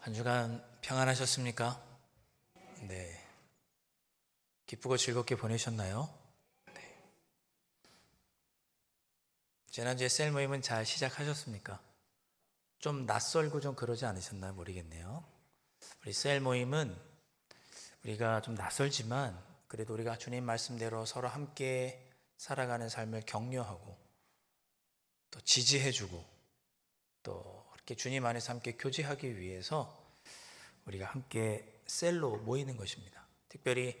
한 주간 평안하셨습니까? 네. 기쁘고 즐겁게 보내셨나요? 네. 지난주에 셀 모임은 잘 시작하셨습니까? 좀 낯설고 좀 그러지 않으셨나 모르겠네요. 우리 셀 모임은 우리가 좀 낯설지만 그래도 우리가 주님 말씀대로 서로 함께 살아가는 삶을 격려하고 또 지지해주고 또 주님 안에서 함께 교제하기 위해서 우리가 함께 셀로 모이는 것입니다. 특별히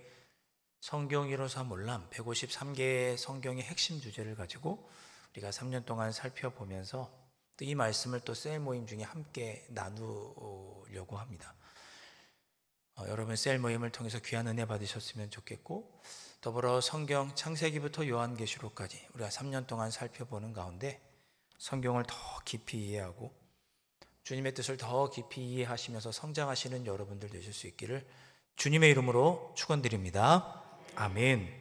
성경 1호사 몰람 153개의 성경의 핵심 주제를 가지고 우리가 3년 동안 살펴보면서 또 이 말씀을 또 셀 모임 중에 함께 나누려고 합니다. 어, 여러분 셀 모임을 통해서 귀한 은혜 받으셨으면 좋겠고 더불어 성경 창세기부터 요한계시록까지 우리가 3년 동안 살펴보는 가운데 성경을 더 깊이 이해하고 주님의 뜻을 더 깊이 이해하시면서 성장하시는 여러분들 되실 수 있기를 주님의 이름으로 축원드립니다. 아멘.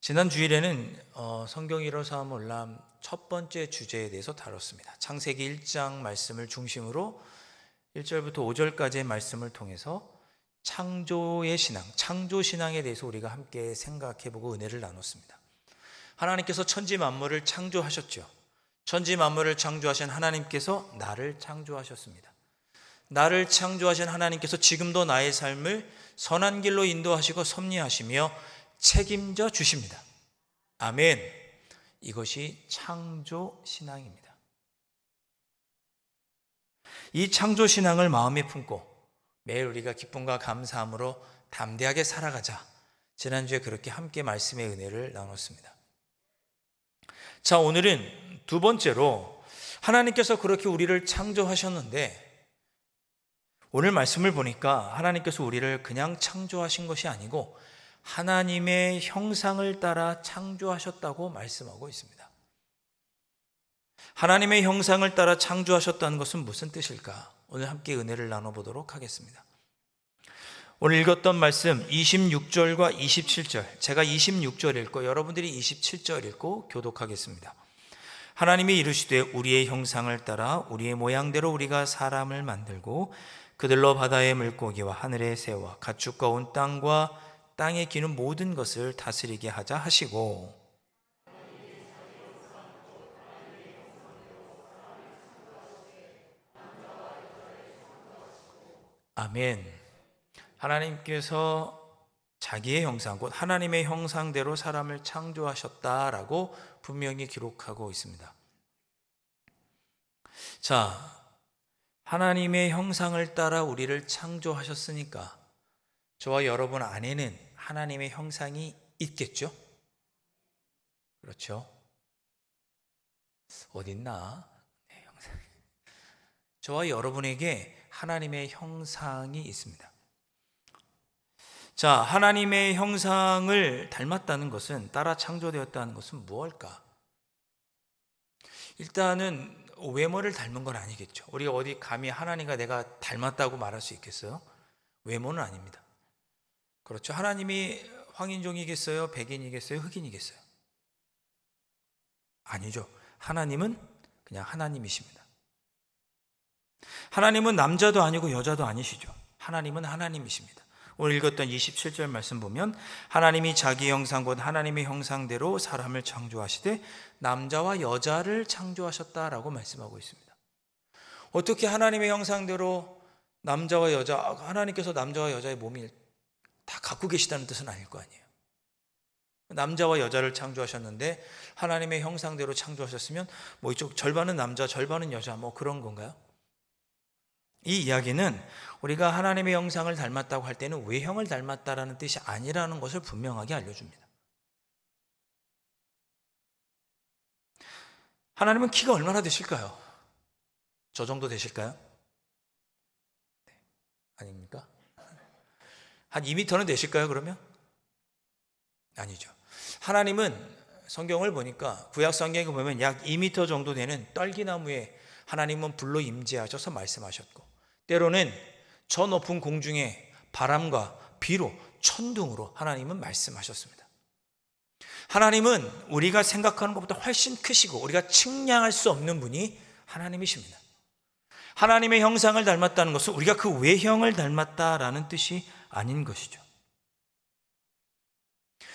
지난 주일에는 어, 성경 1호사 몰람 첫 번째 주제에 대해서 다뤘습니다. 창세기 1장 말씀을 중심으로 1절부터 5절까지의 말씀을 통해서 창조의 신앙, 창조 신앙에 대해서 우리가 함께 생각해 보고 은혜를 나눴습니다. 하나님께서 천지 만물을 창조하셨죠. 천지 만물을 창조하신 하나님께서 나를 창조하셨습니다. 나를 창조하신 하나님께서 지금도 나의 삶을 선한 길로 인도하시고 섭리하시며 책임져 주십니다. 아멘. 이것이 창조 신앙입니다. 이 창조 신앙을 마음에 품고 매일 우리가 기쁨과 감사함으로 담대하게 살아가자. 지난주에 그렇게 함께 말씀의 은혜를 나눴습니다. 자, 오늘은 두 번째로 하나님께서 그렇게 우리를 창조하셨는데 오늘 말씀을 보니까 하나님께서 우리를 그냥 창조하신 것이 아니고 하나님의 형상을 따라 창조하셨다고 말씀하고 있습니다. 하나님의 형상을 따라 창조하셨다는 것은 무슨 뜻일까? 오늘 함께 은혜를 나눠보도록 하겠습니다. 오늘 읽었던 말씀 26절과 27절, 제가 26절 읽고 여러분들이 27절 읽고 교독하겠습니다. 하나님이 이르시되 우리의 형상을 따라 우리의 모양대로 우리가 사람을 만들고 그들로 바다의 물고기와 하늘의 새와 가축과 온 땅과 땅에 기는 모든 것을 다스리게 하자 하시고 아멘. 하나님께서 자기의 형상, 곧 하나님의 형상대로 사람을 창조하셨다라고 분명히 기록하고 있습니다. 자, 하나님의 형상을 따라 우리를 창조하셨으니까 저와 여러분 안에는 하나님의 형상이 있겠죠? 그렇죠? 어딨나? 네, 형상. 저와 여러분에게 하나님의 형상이 있습니다. 자, 하나님의 형상을 닮았다는 것은 따라 창조되었다는 것은 무엇일까? 일단은 외모를 닮은 건 아니겠죠. 우리가 어디 감히 하나님과 내가 닮았다고 말할 수 있겠어요? 외모는 아닙니다. 그렇죠. 하나님이 황인종이겠어요? 백인이겠어요? 흑인이겠어요? 아니죠. 하나님은 그냥 하나님이십니다. 하나님은 남자도 아니고 여자도 아니시죠. 하나님은 하나님이십니다. 오늘 읽었던 27절 말씀 보면 하나님이 자기 형상 곧 하나님의 형상대로 사람을 창조하시되 남자와 여자를 창조하셨다라고 말씀하고 있습니다. 어떻게 하나님의 형상대로 남자와 여자 하나님께서 남자와 여자의 몸이 다 갖고 계시다는 뜻은 아닐 거 아니에요. 남자와 여자를 창조하셨는데 하나님의 형상대로 창조하셨으면 뭐 이쪽 절반은 남자 절반은 여자 뭐 그런 건가요? 이 이야기는 우리가 하나님의 형상을 닮았다고 할 때는 외형을 닮았다라는 뜻이 아니라는 것을 분명하게 알려줍니다. 하나님은 키가 얼마나 되실까요? 저 정도 되실까요? 네. 아닙니까? 한 2m는 되실까요, 그러면? 아니죠. 하나님은 성경을 보니까 구약 성경에 보면 약 2m 정도 되는 떨기나무에 하나님은 불로 임재하셔서 말씀하셨고 때로는 저 높은 공중에 바람과 비로 천둥으로 하나님은 말씀하셨습니다. 하나님은 우리가 생각하는 것보다 훨씬 크시고 우리가 측량할 수 없는 분이 하나님이십니다. 하나님의 형상을 닮았다는 것은 우리가 그 외형을 닮았다라는 뜻이 아닌 것이죠.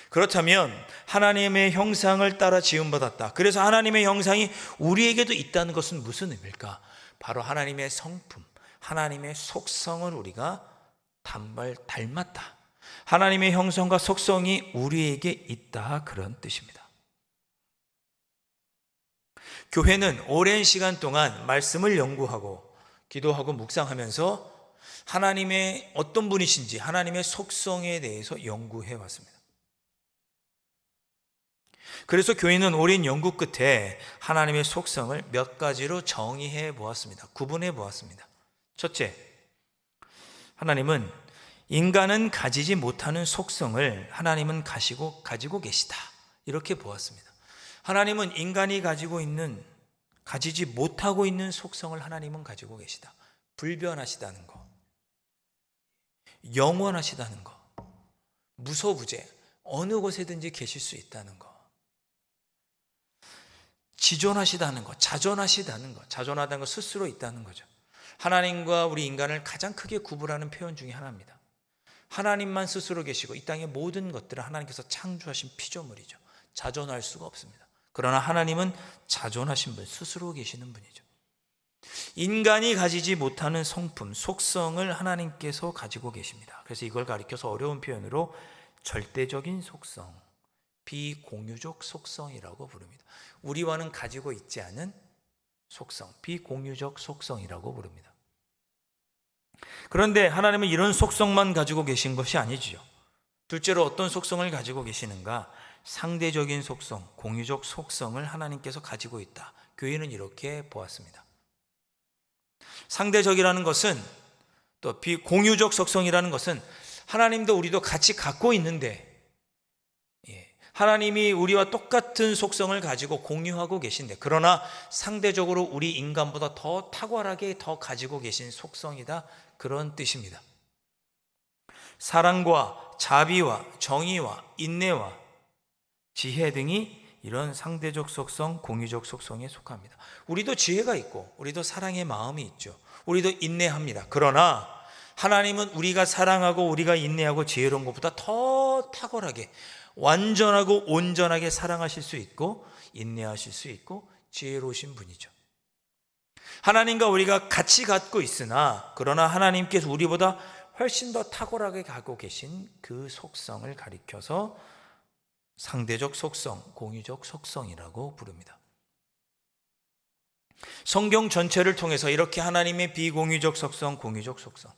그렇다면 하나님의 형상을 따라 지음받았다. 그래서 하나님의 형상이 우리에게도 있다는 것은 무슨 의미일까? 바로 하나님의 성품, 하나님의 속성을 우리가 단발 닮았다. 하나님의 형성과 속성이 우리에게 있다. 그런 뜻입니다. 교회는 오랜 시간 동안 말씀을 연구하고 기도하고 묵상하면서 하나님의 어떤 분이신지 하나님의 속성에 대해서 연구해 왔습니다. 그래서 교회는 오랜 연구 끝에 하나님의 속성을 몇 가지로 정의해 보았습니다. 구분해 보았습니다. 첫째, 하나님은 인간은 가지지 못하는 속성을 하나님은 가시고 가지고 계시다. 이렇게 보았습니다. 하나님은 인간이 가지고 있는 가지지 못하고 있는 속성을 하나님은 가지고 계시다. 불변하시다는 거. 영원하시다는 거. 무소부재. 어느 곳에든지 계실 수 있다는 거. 지존하시다는 것, 자존하시다는 것, 자존하다는 것 스스로 있다는 거죠. 하나님과 우리 인간을 가장 크게 구분하는 표현 중에 하나입니다. 하나님만 스스로 계시고 이 땅의 모든 것들을 하나님께서 창조하신 피조물이죠. 자존할 수가 없습니다. 그러나 하나님은 자존하신 분, 스스로 계시는 분이죠. 인간이 가지지 못하는 성품, 속성을 하나님께서 가지고 계십니다. 그래서 이걸 가리켜서 어려운 표현으로 절대적인 속성, 비공유적 속성이라고 부릅니다. 우리와는 가지고 있지 않은 속성, 비공유적 속성이라고 부릅니다. 그런데 하나님은 이런 속성만 가지고 계신 것이 아니지요. 둘째로 어떤 속성을 가지고 계시는가? 상대적인 속성, 공유적 속성을 하나님께서 가지고 있다. 교회는 이렇게 보았습니다. 상대적이라는 것은 또 비공유적 속성이라는 것은 하나님도 우리도 같이 갖고 있는데 예, 하나님이 우리와 똑같은 속성을 가지고 공유하고 계신데 그러나 상대적으로 우리 인간보다 더 탁월하게 더 가지고 계신 속성이다 그런 뜻입니다. 사랑과 자비와 정의와 인내와 지혜 등이 이런 상대적 속성, 공유적 속성에 속합니다. 우리도 지혜가 있고, 우리도 사랑의 마음이 있죠. 우리도 인내합니다. 그러나 하나님은 우리가 사랑하고 우리가 인내하고 지혜로운 것보다 더 탁월하게, 완전하고 온전하게 사랑하실 수 있고, 인내하실 수 있고, 지혜로우신 분이죠. 하나님과 우리가 같이 갖고 있으나, 그러나 하나님께서 우리보다 훨씬 더 탁월하게 갖고 계신 그 속성을 가리켜서 상대적 속성, 공유적 속성이라고 부릅니다. 성경 전체를 통해서 이렇게 하나님의 비공유적 속성, 공유적 속성,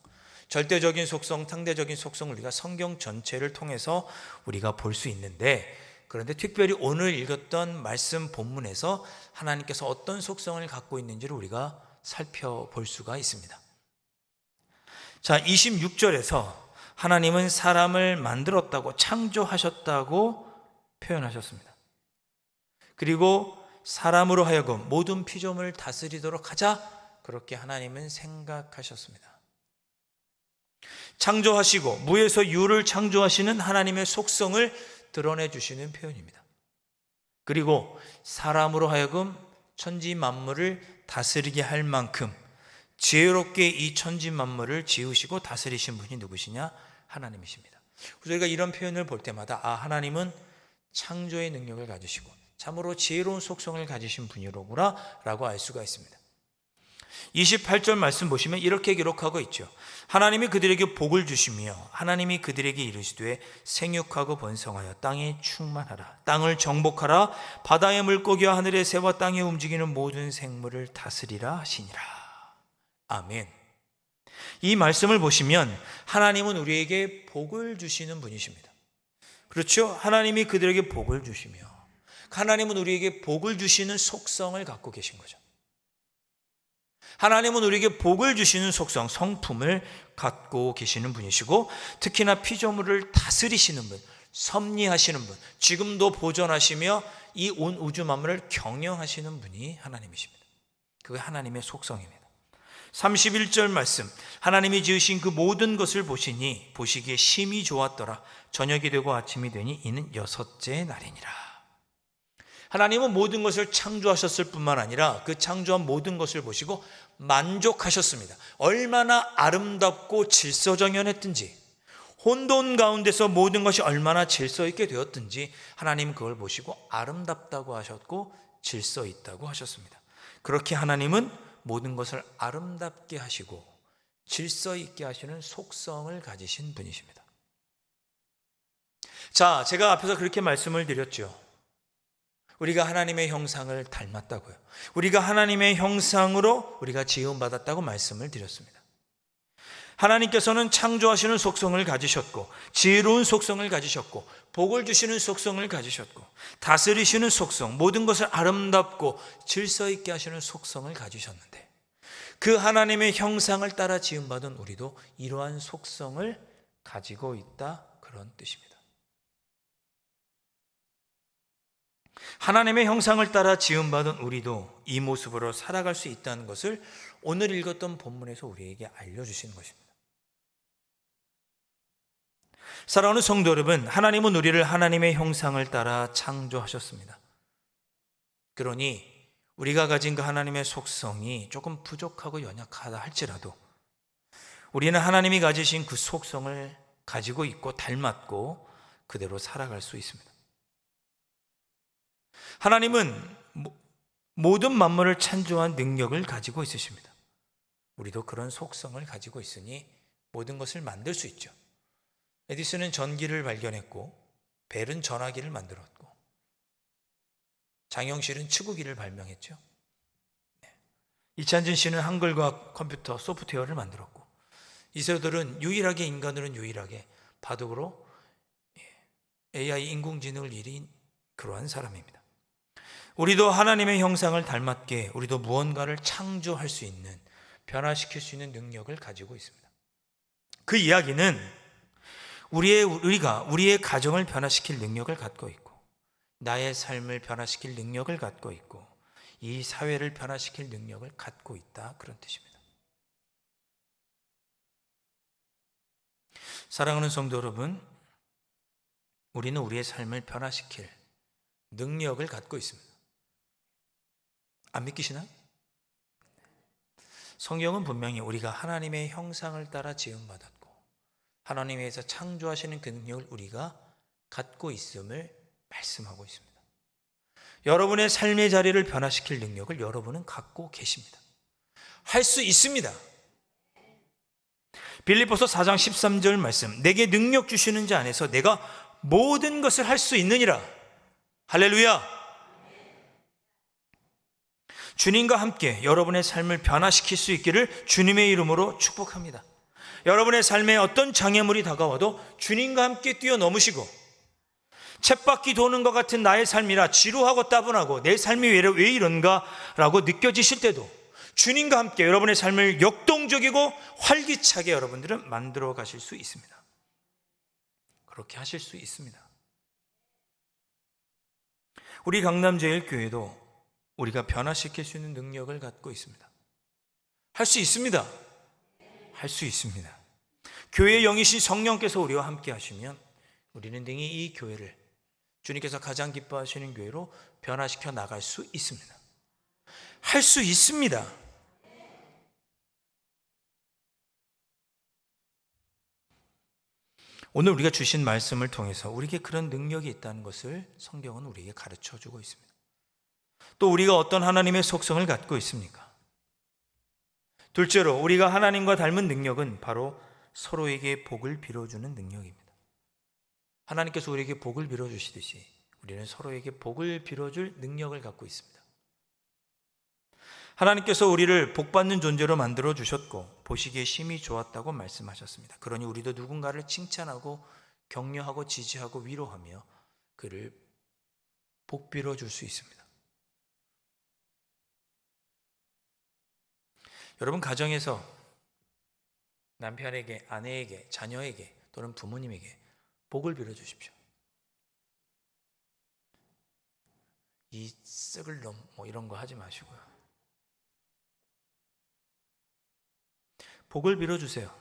절대적인 속성, 상대적인 속성을 우리가 성경 전체를 통해서 우리가 볼 수 있는데 그런데 특별히 오늘 읽었던 말씀 본문에서 하나님께서 어떤 속성을 갖고 있는지를 우리가 살펴볼 수가 있습니다. 자, 26절에서 하나님은 사람을 만들었다고 창조하셨다고 표현하셨습니다. 그리고 사람으로 하여금 모든 피조물을 다스리도록 하자 그렇게 하나님은 생각하셨습니다. 창조하시고 무에서 유를 창조하시는 하나님의 속성을 드러내 주시는 표현입니다. 그리고 사람으로 하여금 천지 만물을 다스리게 할 만큼 지혜롭게 이 천지 만물을 지으시고 다스리신 분이 누구시냐? 하나님이십니다. 우리가 이런 표현을 볼 때마다 아 하나님은 창조의 능력을 가지시고 참으로 지혜로운 속성을 가지신 분이로구나 라고 알 수가 있습니다. 28절 말씀 보시면 이렇게 기록하고 있죠. 하나님이 그들에게 복을 주시며 하나님이 그들에게 이르시되 생육하고 번성하여 땅에 충만하라. 땅을 정복하라. 바다의 물고기와 하늘의 새와 땅에 움직이는 모든 생물을 다스리라 하시니라. 아멘. 이 말씀을 보시면 하나님은 우리에게 복을 주시는 분이십니다. 그렇죠? 하나님이 그들에게 복을 주시며 하나님은 우리에게 복을 주시는 속성을 갖고 계신 거죠. 하나님은 우리에게 복을 주시는 속성, 성품을 갖고 계시는 분이시고 특히나 피조물을 다스리시는 분, 섭리하시는 분, 지금도 보존하시며 이 온 우주 만물을 경영하시는 분이 하나님이십니다. 그게 하나님의 속성입니다. 31절 말씀 하나님이 지으신 그 모든 것을 보시니 보시기에 심히 좋았더라 저녁이 되고 아침이 되니 이는 여섯째 날이니라 하나님은 모든 것을 창조하셨을 뿐만 아니라 그 창조한 모든 것을 보시고 만족하셨습니다. 얼마나 아름답고 질서정연했든지 혼돈 가운데서 모든 것이 얼마나 질서 있게 되었든지 하나님 그걸 보시고 아름답다고 하셨고 질서 있다고 하셨습니다. 그렇게 하나님은 모든 것을 아름답게 하시고 질서 있게 하시는 속성을 가지신 분이십니다. 자, 제가 앞에서 그렇게 말씀을 드렸죠. 우리가 하나님의 형상을 닮았다고요. 우리가 하나님의 형상으로 우리가 지음받았다고 말씀을 드렸습니다. 하나님께서는 창조하시는 속성을 가지셨고, 지혜로운 속성을 가지셨고, 복을 주시는 속성을 가지셨고, 다스리시는 속성, 모든 것을 아름답고 질서 있게 하시는 속성을 가지셨는데, 그 하나님의 형상을 따라 지음받은 우리도 이러한 속성을 가지고 있다. 그런 뜻입니다. 하나님의 형상을 따라 지음받은 우리도 이 모습으로 살아갈 수 있다는 것을 오늘 읽었던 본문에서 우리에게 알려주시는 것입니다. 사랑하는 성도 여러분, 하나님은 우리를 하나님의 형상을 따라 창조하셨습니다. 그러니 우리가 가진 그 하나님의 속성이 조금 부족하고 연약하다 할지라도 우리는 하나님이 가지신 그 속성을 가지고 있고 닮았고 그대로 살아갈 수 있습니다. 하나님은 모든 만물을 창조한 능력을 가지고 있으십니다. 우리도 그런 속성을 가지고 있으니 모든 것을 만들 수 있죠. 에디슨은 전기를 발견했고 벨은 전화기를 만들었고 장영실은 치구기를 발명했죠. 네. 이찬진 씨는 한글과 컴퓨터 소프트웨어를 만들었고 이세돌은 유일하게 인간으로는 유일하게 바둑으로 AI 인공지능을 일인 그러한 사람입니다. 우리도 하나님의 형상을 닮았게 우리도 무언가를 창조할 수 있는 변화시킬 수 있는 능력을 가지고 있습니다. 그 이야기는 우리의 우리가 우리의 가정을 변화시킬 능력을 갖고 있고 나의 삶을 변화시킬 능력을 갖고 있고 이 사회를 변화시킬 능력을 갖고 있다 그런 뜻입니다. 사랑하는 성도 여러분, 우리는 우리의 삶을 변화시킬 능력을 갖고 있습니다. 안 믿기시나? 성경은 분명히 우리가 하나님의 형상을 따라 지음받았고 하나님에서 창조하시는 그 능력을 우리가 갖고 있음을 말씀하고 있습니다. 여러분의 삶의 자리를 변화시킬 능력을 여러분은 갖고 계십니다. 할 수 있습니다. 빌립보서 4장 13절 말씀 내게 능력 주시는 자 안에서 내가 모든 것을 할 수 있느니라. 할렐루야. 주님과 함께 여러분의 삶을 변화시킬 수 있기를 주님의 이름으로 축복합니다. 여러분의 삶에 어떤 장애물이 다가와도 주님과 함께 뛰어넘으시고 쳇바퀴 도는 것 같은 나의 삶이라 지루하고 따분하고 내 삶이 왜 이런가 라고 느껴지실 때도 주님과 함께 여러분의 삶을 역동적이고 활기차게 여러분들은 만들어 가실 수 있습니다. 그렇게 하실 수 있습니다. 우리 강남제일교회도 우리가 변화시킬 수 있는 능력을 갖고 있습니다. 할 수 있습니다. 할 수 있습니다. 교회의 영이신 성령께서 우리와 함께 하시면 우리는 등이 이 교회를 주님께서 가장 기뻐하시는 교회로 변화시켜 나갈 수 있습니다. 할 수 있습니다. 오늘 우리가 주신 말씀을 통해서 우리에게 그런 능력이 있다는 것을 성경은 우리에게 가르쳐 주고 있습니다. 또 우리가 어떤 하나님의 속성을 갖고 있습니까? 둘째로 우리가 하나님과 닮은 능력은 바로 서로에게 복을 빌어주는 능력입니다. 하나님께서 우리에게 복을 빌어주시듯이 우리는 서로에게 복을 빌어줄 능력을 갖고 있습니다. 하나님께서 우리를 복받는 존재로 만들어 주셨고 보시기에 심히 좋았다고 말씀하셨습니다. 그러니 우리도 누군가를 칭찬하고 격려하고 지지하고 위로하며 그를 복 빌어 줄 수 있습니다. 여러분 가정에서 남편에게, 아내에게, 자녀에게 또는 부모님에게 복을 빌어 주십시오. 이 썩을 놈, 뭐 이런 거 하지 마시고요. 복을 빌어 주세요.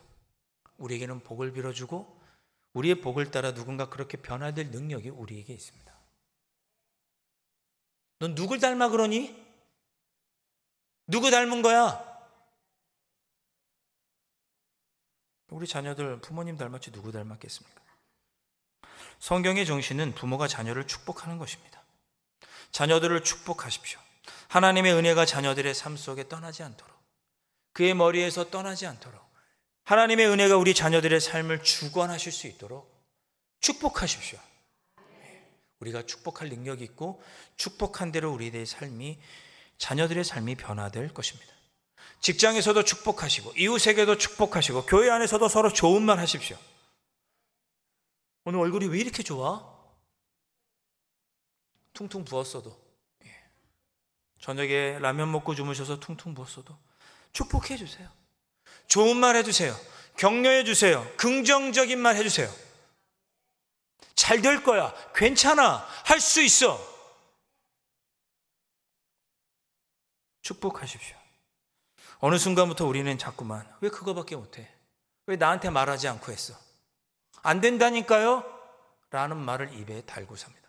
우리에게는 복을 빌어 주고 우리의 복을 따라 누군가 그렇게 변화될 능력이 우리에게 있습니다. 넌 누굴 닮아 그러니? 누구 닮은 거야? 우리 자녀들 부모님 닮았지 누구 닮았겠습니까? 성경의 정신은 부모가 자녀를 축복하는 것입니다. 자녀들을 축복하십시오. 하나님의 은혜가 자녀들의 삶 속에 떠나지 않도록 그의 머리에서 떠나지 않도록 하나님의 은혜가 우리 자녀들의 삶을 주관하실 수 있도록 축복하십시오. 우리가 축복할 능력이 있고 축복한 대로 우리의 삶이 자녀들의 삶이 변화될 것입니다. 직장에서도 축복하시고 이웃에게도 축복하시고 교회 안에서도 서로 좋은 말 하십시오. 오늘 얼굴이 왜 이렇게 좋아? 퉁퉁 부었어도 예. 저녁에 라면 먹고 주무셔서 퉁퉁 부었어도 축복해 주세요. 좋은 말 해주세요. 격려해 주세요. 긍정적인 말 해주세요. 잘 될 거야. 괜찮아. 할 수 있어. 축복하십시오. 어느 순간부터 우리는 자꾸만 왜 그거밖에 못해? 왜 나한테 말하지 않고 했어? 안 된다니까요? 라는 말을 입에 달고 삽니다.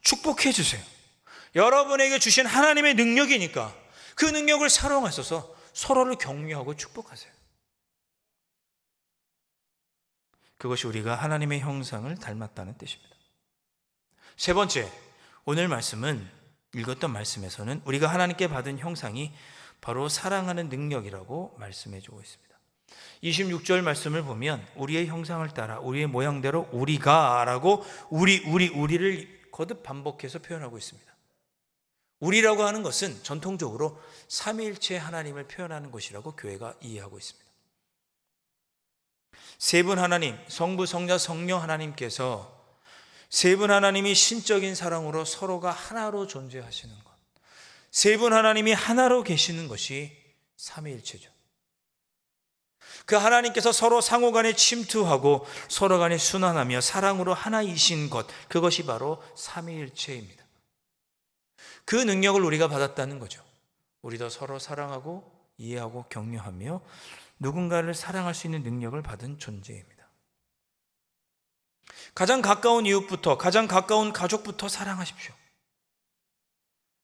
축복해 주세요. 여러분에게 주신 하나님의 능력이니까 그 능력을 사용하셔서 서로를 격려하고 축복하세요. 그것이 우리가 하나님의 형상을 닮았다는 뜻입니다. 세 번째, 오늘 말씀은 읽었던 말씀에서는 우리가 하나님께 받은 형상이 바로 사랑하는 능력이라고 말씀해 주고 있습니다. 26절 말씀을 보면 우리의 형상을 따라 우리의 모양대로 우리가라고 우리 우리 우리를 거듭 반복해서 표현하고 있습니다. 우리라고 하는 것은 전통적으로 삼위일체 하나님을 표현하는 것이라고 교회가 이해하고 있습니다. 세 분 하나님, 성부, 성자, 성령 하나님께서 세 분 하나님이 신적인 사랑으로 서로가 하나로 존재하시는 것. 세 분 하나님이 하나로 계시는 것이 삼위일체죠. 그 하나님께서 서로 상호 간에 침투하고 서로 간에 순환하며 사랑으로 하나이신 것, 그것이 바로 삼위일체입니다. 그 능력을 우리가 받았다는 거죠. 우리도 서로 사랑하고 이해하고 격려하며 누군가를 사랑할 수 있는 능력을 받은 존재입니다. 가장 가까운 이웃부터, 가장 가까운 가족부터 사랑하십시오.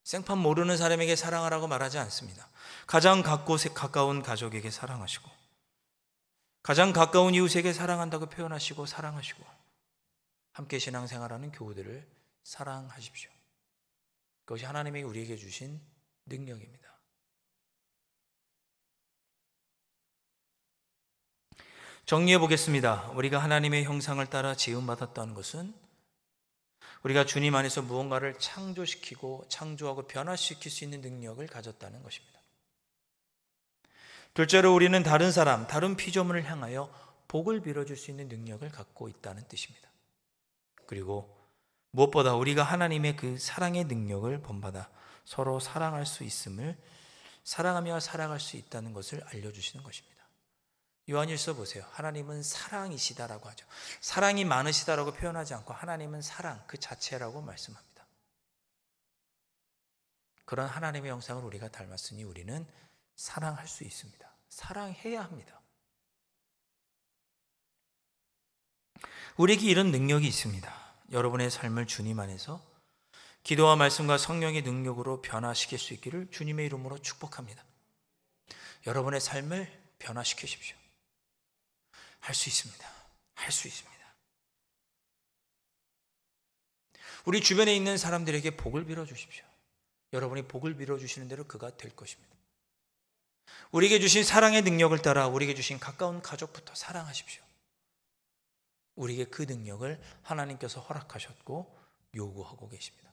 생판 모르는 사람에게 사랑하라고 말하지 않습니다. 가장 가까운 가족에게 사랑하시고, 가장 가까운 이웃에게 사랑한다고 표현하시고, 사랑하시고, 함께 신앙생활하는 교우들을 사랑하십시오. 그것이 하나님이 우리에게 주신 능력입니다. 정리해 보겠습니다. 우리가 하나님의 형상을 따라 지음받았다는 것은 우리가 주님 안에서 무언가를 창조시키고 창조하고 변화시킬 수 있는 능력을 가졌다는 것입니다. 둘째로 우리는 다른 사람, 다른 피조물을 향하여 복을 빌어줄 수 있는 능력을 갖고 있다는 뜻입니다. 그리고 무엇보다 우리가 하나님의 그 사랑의 능력을 본받아 서로 사랑할 수 있음을 사랑하며 살아갈 수 있다는 것을 알려주시는 것입니다. 요한일서 보세요. 하나님은 사랑이시다라고 하죠. 사랑이 많으시다라고 표현하지 않고 하나님은 사랑 그 자체라고 말씀합니다. 그런 하나님의 형상을 우리가 닮았으니 우리는 사랑할 수 있습니다. 사랑해야 합니다. 우리에게 이런 능력이 있습니다. 여러분의 삶을 주님 안에서 기도와 말씀과 성령의 능력으로 변화시킬 수 있기를 주님의 이름으로 축복합니다. 여러분의 삶을 변화시키십시오. 할 수 있습니다. 할 수 있습니다. 우리 주변에 있는 사람들에게 복을 빌어 주십시오. 여러분이 복을 빌어 주시는 대로 그가 될 것입니다. 우리에게 주신 사랑의 능력을 따라 우리에게 주신 가까운 가족부터 사랑하십시오. 우리에게 그 능력을 하나님께서 허락하셨고 요구하고 계십니다.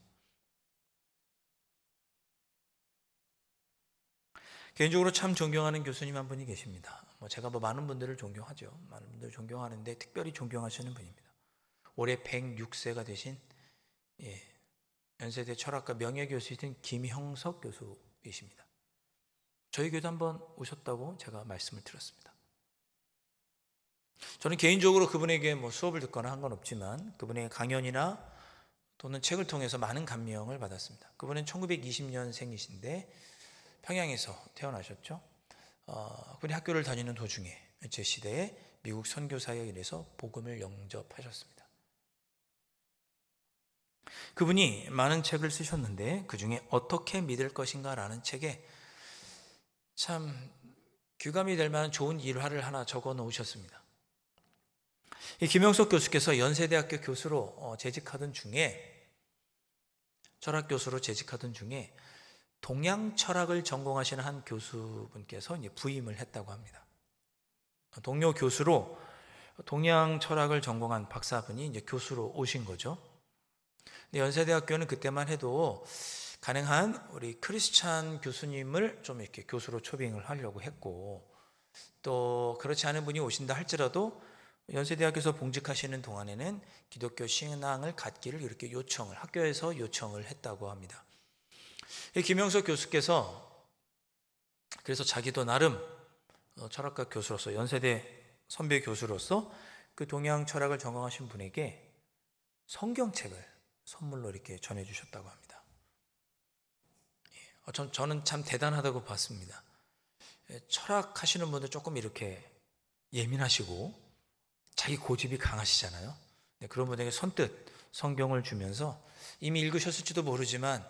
개인적으로 참 존경하는 교수님 한 분이 계십니다. 뭐 제가 뭐 많은 분들을 존경하죠. 많은 분들 존경하는데 특별히 존경하시는 분입니다. 올해 106세가 되신 예, 연세대 철학과 명예교수이신 김형석 교수이십니다. 저희 교도 한번 오셨다고 제가 말씀을 드렸습니다. 저는 개인적으로 그분에게 뭐 수업을 듣거나 한 건 없지만 그분의 강연이나 또는 책을 통해서 많은 감명을 받았습니다. 그분은 1920년생이신데 평양에서 태어나셨죠. 어, 그분이 학교를 다니는 도중에 제 시대에 미국 선교사에 의해서 복음을 영접하셨습니다. 그분이 많은 책을 쓰셨는데 그 중에 어떻게 믿을 것인가라는 책에 참 귀감이 될 만한 좋은 일화를 하나 적어 놓으셨습니다. 이 김영석 교수께서 연세대학교 교수로 어, 재직하던 중에 철학 교수로 재직하던 중에 동양 철학을 전공하시는 한 교수분께서 이제 부임을 했다고 합니다. 동료 교수로 동양 철학을 전공한 박사분이 이제 교수로 오신 거죠. 근데 연세대학교는 그때만 해도 가능한 우리 크리스찬 교수님을 좀 이렇게 교수로 초빙을 하려고 했고 또 그렇지 않은 분이 오신다 할지라도 연세대학교에서 봉직하시는 동안에는 기독교 신앙을 갖기를 이렇게 요청을 학교에서 요청을 했다고 합니다. 이 김영석 교수께서 그래서 자기도 나름 어, 철학과 교수로서 연세대 선배 교수로서 그 동양 철학을 전공하신 분에게 성경책을 선물로 이렇게 전해 주셨다고 합니다. 예, 어, 전, 저는 참 대단하다고 봤습니다. 예, 철학하시는 분들 조금 이렇게 예민하시고 자기 고집이 강하시잖아요. 네, 그런 분에게 선뜻 성경을 주면서 이미 읽으셨을지도 모르지만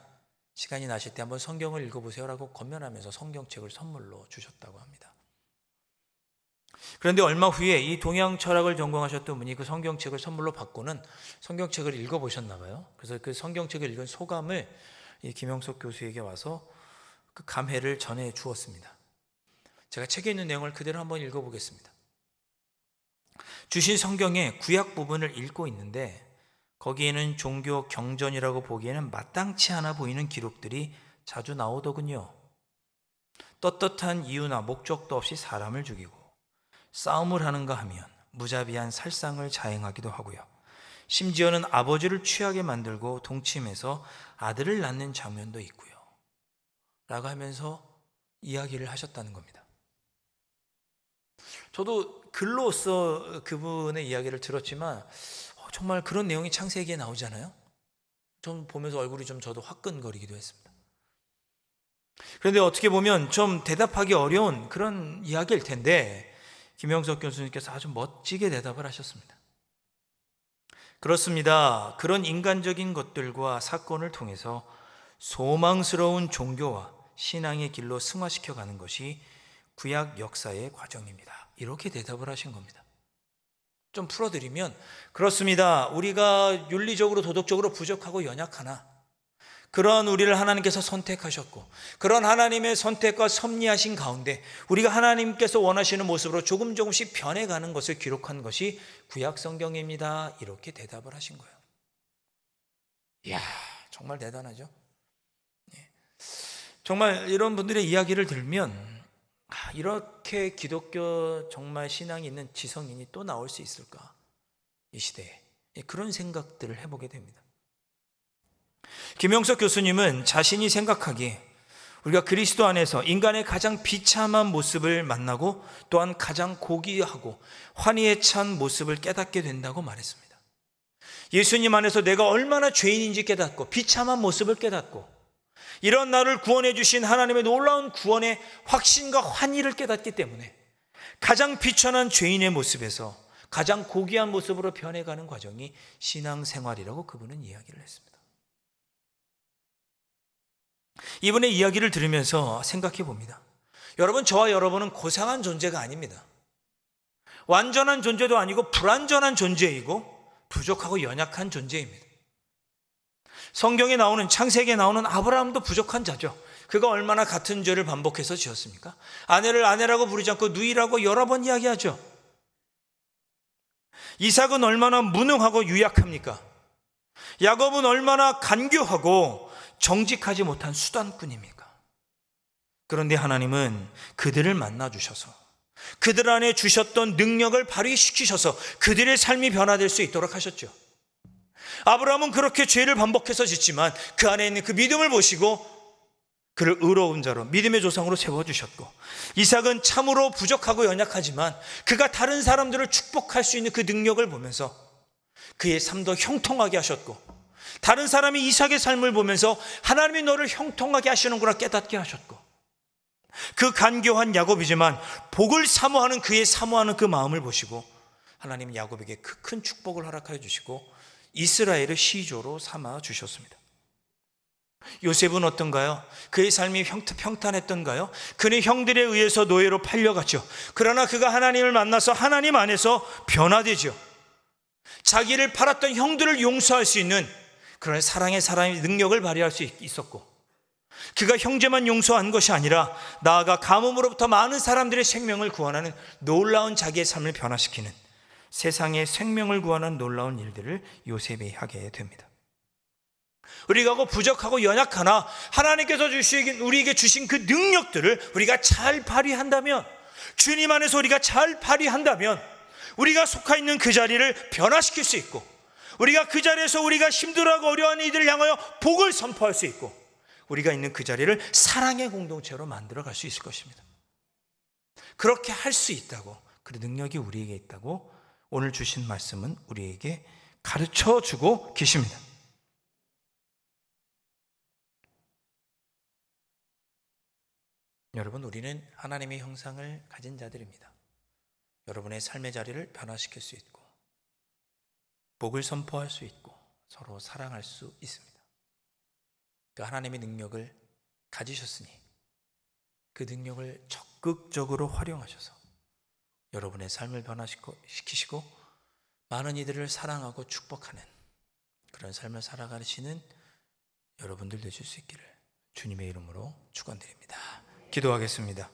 시간이 나실 때 한번 성경을 읽어보세요라고 건면하면서 성경책을 선물로 주셨다고 합니다. 그런데 얼마 후에 이 동양 철학을 전공하셨던 분이 그 성경책을 선물로 받고는 성경책을 읽어보셨나 봐요. 그래서 그 성경책을 읽은 소감을 이 김영석 교수에게 와서 그 감회를 전해 주었습니다. 제가 책에 있는 내용을 그대로 한번 읽어보겠습니다. 주신 성경의 구약 부분을 읽고 있는데 거기에는 종교 경전이라고 보기에는 마땅치 않아 보이는 기록들이 자주 나오더군요. 떳떳한 이유나 목적도 없이 사람을 죽이고 싸움을 하는가 하면 무자비한 살상을 자행하기도 하고요. 심지어는 아버지를 취하게 만들고 동침해서 아들을 낳는 장면도 있고요. 라고 하면서 이야기를 하셨다는 겁니다. 저도 글로써 그분의 이야기를 들었지만 어, 정말 그런 내용이 창세기에 나오잖아요. 좀 보면서 얼굴이 좀 저도 화끈거리기도 했습니다. 그런데 어떻게 보면 좀 대답하기 어려운 그런 이야기일 텐데 김영석 교수님께서 아주 멋지게 대답을 하셨습니다. 그렇습니다. 그런 인간적인 것들과 사건을 통해서 소망스러운 종교와 신앙의 길로 승화시켜 가는 것이 구약 역사의 과정입니다. 이렇게 대답을 하신 겁니다. 좀 풀어드리면, 그렇습니다. 우리가 윤리적으로 도덕적으로 부족하고 연약하나, 그런 우리를 하나님께서 선택하셨고 그런 하나님의 선택과 섭리하신 가운데 우리가 하나님께서 원하시는 모습으로 조금 조금씩 변해가는 것을 기록한 것이 구약 성경입니다. 이렇게 대답을 하신 거예요. 이야, 정말 대단하죠? 예. 정말 이런 분들의 이야기를 들면 아, 이렇게 기독교 정말 신앙이 있는 지성인이 또 나올 수 있을까? 이 시대에 예, 그런 생각들을 해보게 됩니다. 김영석 교수님은 자신이 생각하기에 우리가 그리스도 안에서 인간의 가장 비참한 모습을 만나고 또한 가장 고귀하고 환희에 찬 모습을 깨닫게 된다고 말했습니다. 예수님 안에서 내가 얼마나 죄인인지 깨닫고 비참한 모습을 깨닫고 이런 나를 구원해 주신 하나님의 놀라운 구원의 확신과 환희를 깨닫기 때문에 가장 비천한 죄인의 모습에서 가장 고귀한 모습으로 변해가는 과정이 신앙생활이라고 그분은 이야기를 했습니다. 이분의 이야기를 들으면서 생각해 봅니다. 여러분, 저와 여러분은 고상한 존재가 아닙니다. 완전한 존재도 아니고 불완전한 존재이고 부족하고 연약한 존재입니다. 성경에 나오는 창세기에 나오는 아브라함도 부족한 자죠. 그가 얼마나 같은 죄를 반복해서 지었습니까? 아내를 아내라고 부르지 않고 누이라고 여러 번 이야기하죠. 이삭은 얼마나 무능하고 유약합니까? 야곱은 얼마나 간교하고 정직하지 못한 수단꾼입니까? 그런데 하나님은 그들을 만나 주셔서 그들 안에 주셨던 능력을 발휘시키셔서 그들의 삶이 변화될 수 있도록 하셨죠. 아브라함은 그렇게 죄를 반복해서 짓지만 그 안에 있는 그 믿음을 보시고 그를 의로운 자로 믿음의 조상으로 세워주셨고 이삭은 참으로 부족하고 연약하지만 그가 다른 사람들을 축복할 수 있는 그 능력을 보면서 그의 삶도 형통하게 하셨고 다른 사람이 이삭의 삶을 보면서 하나님이 너를 형통하게 하시는구나 깨닫게 하셨고 그 간교한 야곱이지만 복을 사모하는 그의 사모하는 그 마음을 보시고 하나님 야곱에게 그 큰 축복을 허락하여 주시고 이스라엘의 시조로 삼아 주셨습니다. 요셉은 어떤가요? 그의 삶이 평- 평탄했던가요? 그는 형들에 의해서 노예로 팔려갔죠. 그러나 그가 하나님을 만나서 하나님 안에서 변화되죠. 자기를 팔았던 형들을 용서할 수 있는 그런 사랑의 사람의 능력을 발휘할 수 있- 있었고, 그가 형제만 용서한 것이 아니라 나아가 가뭄으로부터 많은 사람들의 생명을 구원하는 놀라운 자기의 삶을 변화시키는 세상의 생명을 구하는 놀라운 일들을 요셉이 하게 됩니다. 우리가 고 부족하고 연약하나 하나님께서 주신 우리에게 주신 그 능력들을 우리가 잘 발휘한다면 주님 안에서 우리가 잘 발휘한다면 우리가 속하 있는 그 자리를 변화시킬 수 있고 우리가 그 자리에서 우리가 힘들어하고 어려워하는 이들을 향하여 복을 선포할 수 있고 우리가 있는 그 자리를 사랑의 공동체로 만들어 갈 수 있을 것입니다. 그렇게 할 수 있다고 그 능력이 우리에게 있다고 오늘 주신 말씀은 우리에게 가르쳐 주고 계십니다. 여러분, 우리는 하나님의 형상을 가진 자들입니다. 여러분의 삶의 자리를 변화시킬 수 있고, 복을 선포할 수 있고, 서로 사랑할 수 있습니다. 그 하나님의 능력을 가지셨으니, 그 능력을 적극적으로 활용하셔서 여러분의 삶을 변화시키시고, 많은 이들을 사랑하고 축복하는 그런 삶을 살아가시는 여러분들 되실 수 있기를 주님의 이름으로 축원드립니다. 기도하겠습니다.